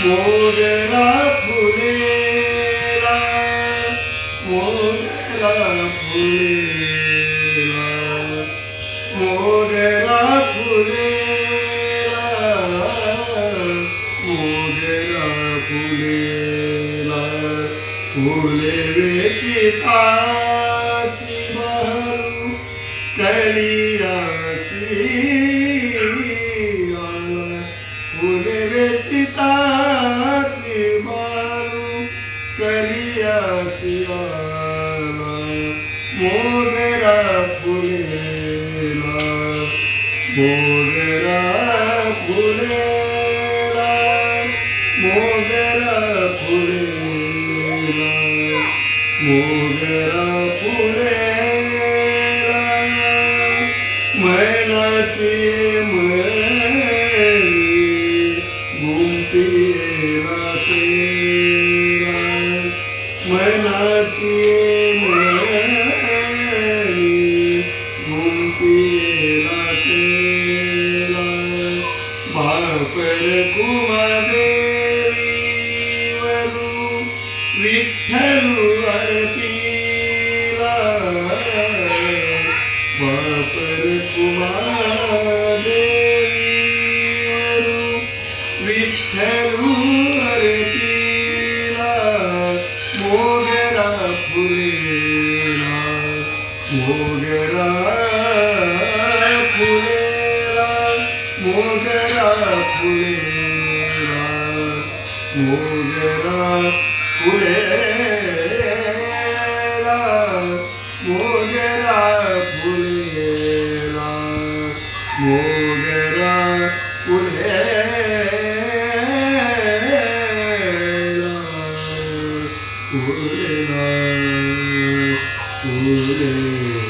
মোরা ফুলেলা মোরা ফুলেলা মোরা ফুলেলা মোরা ফুলেলা ফুলে বেছি পাছি ভালু কলিয়া সি ফুলে বেছি তা চলিয়া শিয়ালা মোদেরা ভুলেলা মোদেরা ভুলেলা মোদেরা ভুলেলা মোদেরা मनाची मनी गुंपीला सेला बापर कुमादेवी वरू विठ्ठलू अर्पीला बापर कुमादेवी वरू विठ्ठलू अर्पीला pulera mogara pulera mogara pulera mogara pulera mogara pulera. 음.